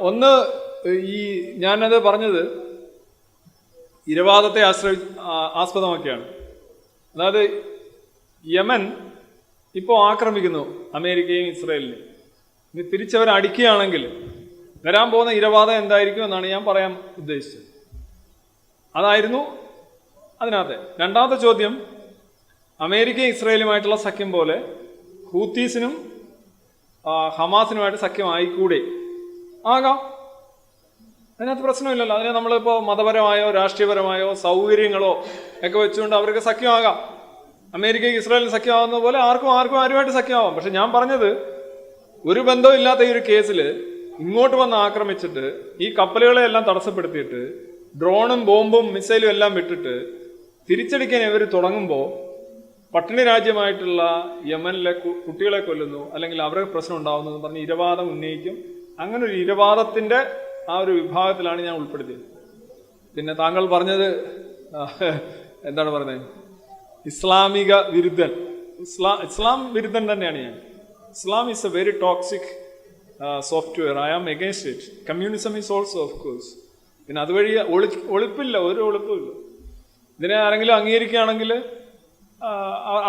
ഒന്ന് ഈ ഞാനത് പറഞ്ഞത് ഇരവാദത്തെ ആശ്രയി ആസ്പദമാക്കിയാണ്. അതായത് യമൻ ഇപ്പോൾ ആക്രമിക്കുന്നു അമേരിക്കയും ഇസ്രയേലിനെയും ഇനി തിരിച്ചവർ അടിക്കുകയാണെങ്കിൽ വരാൻ പോകുന്ന ഇരവാദം എന്തായിരിക്കും എന്നാണ് ഞാൻ പറയാൻ ഉദ്ദേശിച്ചത്. അതായിരുന്നു അതിനകത്തെ. രണ്ടാമത്തെ ചോദ്യം അമേരിക്കയും ഇസ്രയേലുമായിട്ടുള്ള സഖ്യം പോലെ ഹൂത്തീസിനും ഹമാസിനുമായിട്ട് സഖ്യം ആയിക്കൂടെ ആകാം. അതിനകത്ത് പ്രശ്നമില്ലല്ലോ. അതിനെ നമ്മളിപ്പോൾ മതപരമായോ രാഷ്ട്രീയപരമായോ സൗകര്യങ്ങളോ ഒക്കെ വെച്ചുകൊണ്ട് അവർക്ക് സഖ്യമാകാം. അമേരിക്കയ്ക്ക് ഇസ്രായേലിന് സഖ്യമാകുന്ന പോലെ ആർക്കും ആർക്കും ആരുമായിട്ട് സഖ്യമാവാം. പക്ഷെ ഞാൻ പറഞ്ഞത് ഒരു ബന്ധവും ഇല്ലാത്ത ഈ ഒരു കേസിൽ ഇങ്ങോട്ട് വന്ന് ആക്രമിച്ചിട്ട് ഈ കപ്പലുകളെ എല്ലാം തടസ്സപ്പെടുത്തിയിട്ട് ഡ്രോണും ബോംബും മിസൈലും എല്ലാം വിട്ടിട്ട് തിരിച്ചടിക്കാൻ ഇവർ തുടങ്ങുമ്പോൾ പട്ടിണി രാജ്യമായിട്ടുള്ള യമനിലെ കുട്ടികളെ കൊല്ലുന്നു അല്ലെങ്കിൽ അവർക്ക് പ്രശ്നം ഉണ്ടാവുന്നു പറഞ്ഞ് ഇരവാദം ഉന്നയിക്കും അങ്ങനെ ഒരു ഇരവാദത്തിന്റെ ആ ഒരു വിഭാഗത്തിലാണ് ഞാൻ ഉൾപ്പെടുത്തിയത്. പിന്നെ താങ്കൾ പറഞ്ഞത് എന്താണ് പറഞ്ഞത് ഇസ്ലാമിക വിരുദ്ധൻ. ഇസ്ലാം ഇസ്ലാം വിരുദ്ധൻ തന്നെയാണ് ഞാൻ. Islam is a very toxic software I am against it communism is also of course പിന്നെ അതുവഴി ഒളി ഒളിപ്പില്ല. ഒരു ഒളിപ്പില്ല ഇതിനെ ആരെങ്കിലും അംഗീകരിക്കുകയാണെങ്കിൽ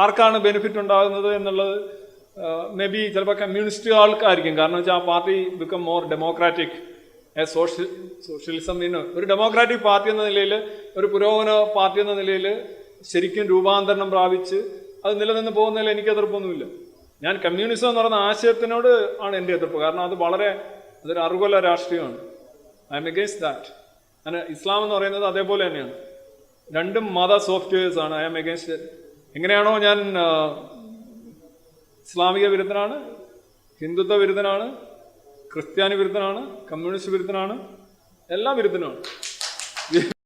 ആർക്കാണ് ബെനിഫിറ്റ് ഉണ്ടാകുന്നത് എന്നുള്ളത് മേ ബി ചിലപ്പോൾ കമ്മ്യൂണിസ്റ്റ് ആൾക്കായിരിക്കും കാരണം വെച്ചാൽ ആ party become more democratic a social socialism in ഒരു ഡെമോക്രാറ്റിക് പാർട്ടി എന്ന നിലയിൽ ഒരു പുരോഗമന പാർട്ടി എന്ന നിലയിൽ ശരിക്കും രൂപാന്തരണം പ്രാപിച്ച് അത് നിലനിന്ന് പോകുന്നതിൽ എനിക്ക് എതിർപ്പൊന്നുമില്ല. ഞാൻ കമ്മ്യൂണിസം എന്ന് പറയുന്ന ആശയത്തിനോട് ആണ് എന്റെ എതിർപ്പ്. കാരണം അത് വളരെ അതൊരു അറുകൊല രാഷ്ട്രീയമാണ്. ഐ എം എഗെയിൻസ്റ്റ് ദാറ്റ് അങ്ങനെ ഇസ്ലാം എന്ന് പറയുന്നത് അതേപോലെ തന്നെയാണ്. രണ്ടും മത സോഫ്റ്റ്വെയർസ് ആണ്. ഐ എം എഗെയിൻസ്റ്റ് എങ്ങനെയാണോ ഞാൻ ആ, ഇസ്ലാമിക വിരുദ്ധനാണ് ഹിന്ദുത്വ വിരുദ്ധനാണ് ക്രിസ്ത്യാനി വിരുദ്ധനാണ് കമ്മ്യൂണിസ്റ്റ് വിരുദ്ധനാണ് എല്ലാം വിരുദ്ധനുമാണ്